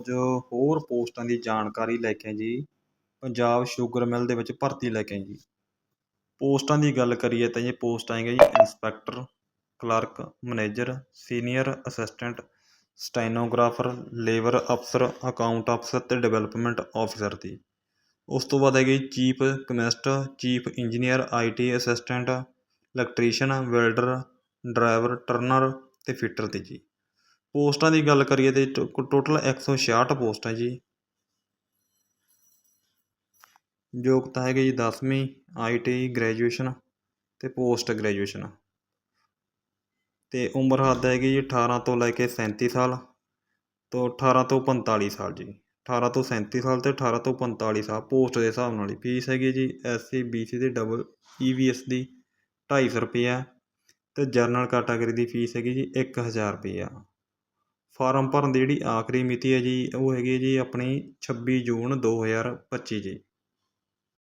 ਜੋ ਹੋਰ ਪੋਸਟਾਂ ਦੀ ਜਾਣਕਾਰੀ ਲੈ ਕੇ ਜੀ। ਪੰਜਾਬ ਸ਼ੂਗਰ ਮਿਲ ਦੇ ਵਿੱਚ ਭਰਤੀ ਲੈ ਕੇ ਜੀ। ਪੋਸਟਾਂ ਦੀ ਗੱਲ ਕਰੀਏ ਤਾਂ ਇਹ ਪੋਸਟ ਆਏਗਾ ji inspector, clerk, manager, senior assistant, stenographer, labour ਅਫਸਰ, ਅਕਾਊਂਟ ਅਫਸਰ ਤੇ ਡਿਵੈਲਪਮੈਂਟ ਆਫਿਸਰ ਦੀ। ਉਸ ਤੋਂ ਬਾਅਦ ਹੈਗੀ chief chemist chief engineer, IT assistant, electrician, welder, driver, turner ਤੇ ਫਿਟਰ 'ਤੇ ਜੀ। ਪੋਸਟਾਂ ਦੀ ਗੱਲ ਕਰੀਏ ਤੇ ਟੋਟਲ 166 ਪੋਸਟ ਹੈ ਜੀ। ਯੋਗਤਾ ਹੈਗੀ ਜੀ 10ਵੀਂ ਆਈਟੀ ਗ੍ਰੈਜੂਏਸ਼ਨ ਤੇ ਪੋਸਟ ਗ੍ਰੈਜੂਏਸ਼ਨ। ਤੇ ਉਮਰ ਹੱਦ ਹੈਗੀ ਜੀ 18 ਤੋਂ ਲੈ ਕੇ 37 ਸਾਲ ਤੋਂ 18 ਤੋਂ 45 ਸਾਲ ਜੀ। 18 ਤੋਂ 37 ਸਾਲ ਤੇ 18 ਤੋਂ 45 ਸਾਲ ਪੋਸਟ ਦੇ ਹਿਸਾਬ ਨਾਲ ਹੀ ਫੀਸ ਹੈਗੀ ਜੀ ਐਸਸੀ ਬੀਸੀ ਦੀ ਡਬਲ ਈਵੀਐਸ ਦੀ 250 ਰੁਪਈਆ ਤੇ ਜਨਰਲ ਕੈਟਾਗਰੀ ਦੀ ਫੀਸ ਹੈਗੀ ਜੀ 1000 ਰੁਪਈਆ। ਫਾਰਮ ਭਰਨ ਦੀ ਜਿਹੜੀ ਆਖਰੀ ਮਿਤੀ ਹੈ ਜੀ, ਉਹ ਹੈਗੀ ਹੈ ਜੀ ਆਪਣੀ 26 ਜੂਨ 2025 ਜੀ।